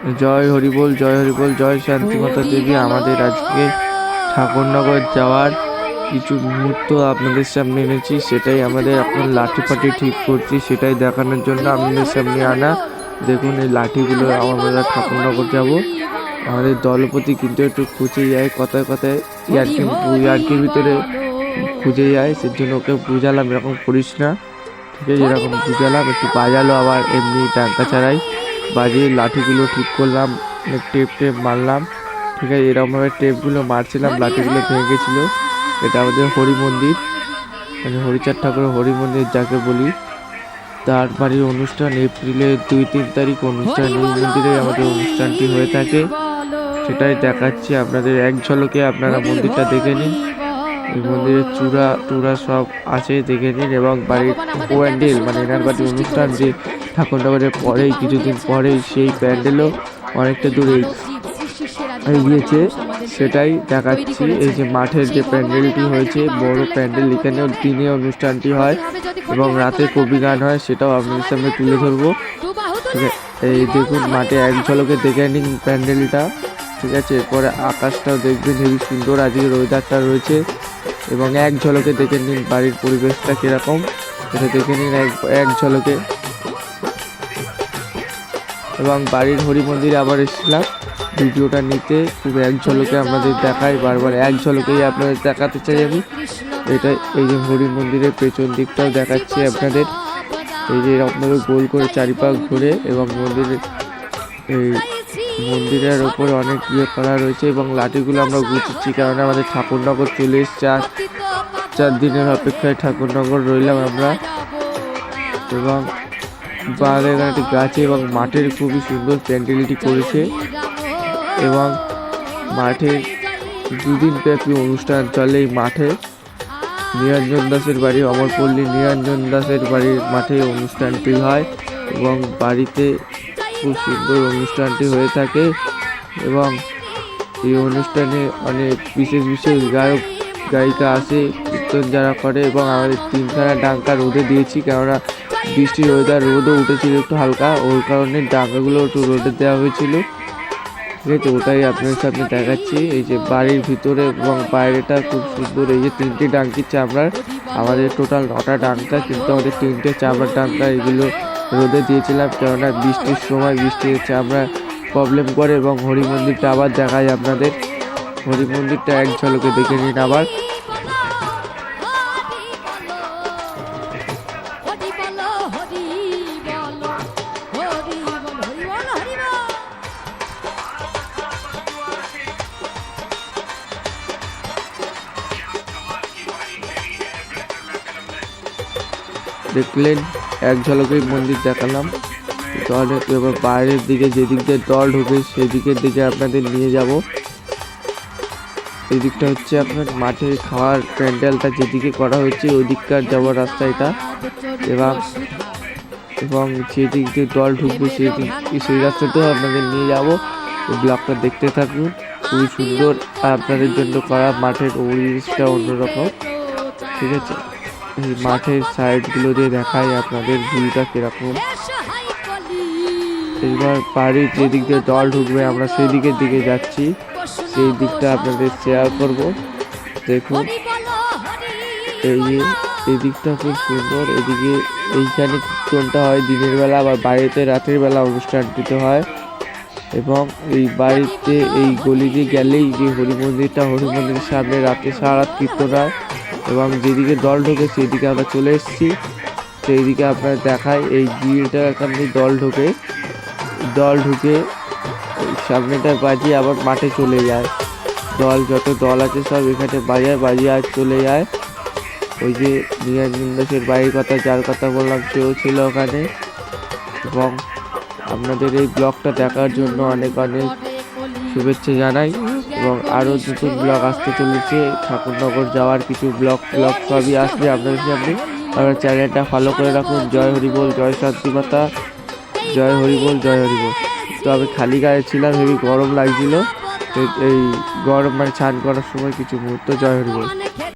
জয় হরিবল, জয় হরিবোল, জয় শান্তিমাতা দেবী। আমাদের আজকে ঠাকুরনগর যাওয়ার কিছু মুহূর্ত আপনাদের সামনে এনেছি। সেটাই আমাদের এখন লাঠি ফাটি ঠিক করছি, সেটাই দেখানোর জন্য আপনাদের সামনে আনা। দেখুন, এই লাঠিগুলো আমরা ঠাকুরনগর যাব। আমাদের দলপতি কিন্তু একটু খুঁজে যায়, কথায় কথায় ইয়ার্কি ইয়ার্কির ভিতরে খুঁজে যায়। সেই জন্য ওকে বুঝালাম, এরকম করিস না। ঠিক আছে, এরকম বুঝালাম, একটু বাজালো আবার এমনি টাঙ্কা ছাড়াই। বাজিয়ে লাঠিগুলো ঠিক করলাম টেপ টেপ মারলাম। ঠিক আছে এরকমভাবে টেপগুলো মারছিলাম লাঠিগুলো ভেঙে গেছিল। এটা আমাদের হরি মন্দির। মানে হরিচাঁদ ঠাকুরের হরি মন্দির যাকে বলি। তার বাড়ির অনুষ্ঠান এপ্রিলের দুই তিন তারিখ অনুষ্ঠান। হরি মন্দিরে আমাদের অনুষ্ঠানটি হয়ে থাকে। সেটাই দেখাচ্ছি আপনাদের। এক ঝলকে আপনারা মন্দিরটা দেখে নিন। এই মন্দিরের চূড়া টুরা সব আছে দেখে নিন। এবং বাড়ির প্যান্ডেল মানে এনার বাড়ির অনুষ্ঠান যে ঠাকুরনগরের পরেই কিছুদিন পরেই সেই প্যান্ডেলও অনেকটা দূরে এগিয়েছে সেটাই দেখাচ্ছি। এই যে মাঠের যে প্যান্ডেলটি হয়েছে বড় প্যান্ডেল এখানেও দিনে অনুষ্ঠানটি হয় এবং রাতে কবি গান হয় সেটাও আপনাদের সামনে তুলে ধরবো। ঠিক আছে এই দেখুন মাঠে এক ঝলকে দেখে নিন প্যান্ডেলটা। ঠিক আছে এরপরে আকাশটাও দেখবেন হেবি সুন্দর। আজকে ওয়েদারটা রয়েছে। এবং এক ঝলকে দেখে নিন বাড়ির পরিবেশটা কীরকম। এটা দেখে নিন এক এক ঝলকে। এবং বাড়ির হরি মন্দিরে আবার এসেছিলাম। ভিডিওটা নিতে খুব এক ঝলকে আপনাদের দেখাই। বারবার এক ঝলকেই আপনাদের দেখাতে চাই আমি। এটা এই যে হরি মন্দিরের পেছন দিকটাও দেখাচ্ছি আপনাদের। এই যে আপনাদের গোল করে চারিপাক ঘুরে এবং মন্দিরের এই মন্দিরের ওপরে অনেক ইয়ে করা রয়েছে এবং লাঠিগুলো আমরা গুছিয়েছি কারণ আমাদের ঠাকুরনগর চলে এসছে। আর চার দিনের অপেক্ষায় ঠাকুরনগর রইলাম আমরা। এবং বাগানের একটি গাছে এবং মাঠের খুবই সুন্দর প্যান্ডেলটি করেছে। এবং মাঠে দুদিন ব্যাপী অনুষ্ঠান চলে এই মাঠে। নিরঞ্জন দাসের বাড়ি, অমরপল্লী নিরঞ্জন দাসের বাড়ির মাঠে অনুষ্ঠানটি হয় এবং বাড়িতে খুব সুন্দর অনুষ্ঠানটি হয়ে থাকে এবং এই অনুষ্ঠানে অনেক বিশেষ বিশেষ গায়ক, গায়িকা আসে, কীর্তন যারা করে এবং আমাদের তিনখানা ডাঙ্কা রোদে দিয়েছি। কেননা বৃষ্টির ওয়েদার রোদও উঠেছিল একটু হালকা, ওর কারণে ডাঙ্কাগুলো একটু রোদে দেওয়া হয়েছিল। ঠিক আছে, ওটাই আপনার সামনে দেখাচ্ছি। এই যে বাড়ির ভিতরে এবং বাইরেটা খুব সুন্দর। এই যে তিনটে ডাঙ্কির চামড়ার, আমাদের টোটাল নটা ডাঙ্কা, কিন্তু আমাদের তিনটে চামড়ার ডাঙ্কা, এগুলো রোদে দিয়েছিলাম কেননা বৃষ্টির সময় বৃষ্টি হচ্ছে, আমরা প্রবলেম করে এবং হরি মন্দিরটা আবার দেখাই আপনাদের। হরি মন্দিরটা এক ঝলকে দেখে নিন আবার। দেখলেন, এক ঝলকেই মন্দির দেখালাম। তাহলে এবার বাইরের দিকে যেদিক দিয়ে দল ঢুকে সেদিকের দিকে আপনাদের নিয়ে যাব। এই দিকটা হচ্ছে আপনার মাঠের খাওয়ার প্যান্ডেলটা, যেদিকে করা হয়েছে ওই দিককার যাওয়ার রাস্তা এটা। এবং এবং যেদিক দিয়ে দল ঢুকবে সেই দিক সেই রাস্তাতেও আপনাদের নিয়ে যাব। ব্লগটা দেখতে থাকুন। খুবই সুন্দর আপনাদের জন্য করা মাঠের পরিবেশটা অন্যরকম। ঠিক আছে। এই মাঠের সাইডগুলো দিয়ে দেখাই আপনাদের ভিউটা কীরকম। এবার বাড়ির যেদিক দিয়ে জল ঢুকবে, আমরা সেই দিকের দিকে যাচ্ছি। সেই দিকটা আপনাদের শেয়ার করব। দেখুন, এই এই দিকটা খুব সুন্দর। এদিকে এইখানে কীর্তনটা হয় দিনের বেলা, আবার বাড়িতে রাতের বেলা অনুষ্ঠানটিতে হয়। এবং এই বাড়িতে এই গলি দিয়ে গেলেই যে হরি মন্দিরটা হরি মন্দিরের সামনে রাতে সারা রাত কীর্তন হয়। এবং যেদিকে দল ঢোকে সেদিকে আমরা চলে এসেছি। সেই দিকে আপনার দেখায় এই গিয়েটা এখানে দল ঢোকে। দল ঢুকে সামনেটা বাজিয়ে আবার মাঠে চলে যায়। দল যত দল আছে সব এখানে বাজায় বাজিয়ে আর চলে যায়। ওই যে নিরঞ্জন দাসের বাড়ির কথা, যার কথা বললাম, সেও ছিল ওখানে। এবং আপনাদের এই ব্লগটা দেখার জন্য অনেক অনেক শুভেচ্ছা জানাই। এবং আরও নতুন ব্লগ আসতে চলেছে। ঠাকুরনগর যাওয়ার কিছু ব্লগ ব্লগ সবই আসবে আপনাদের সামনে। আপনার চ্যানেলটা ফলো করে রাখুন। জয় হরিবোল জয় শান্তিমাতা জয় হরিবোল জয় হরিবোল তো আমি খালি গায়ে ছিলাম, হেবি গরম লাগছিল। এই গরম মানে স্নান করার সময় কিছু মুহূর্ত জয় হরিবোল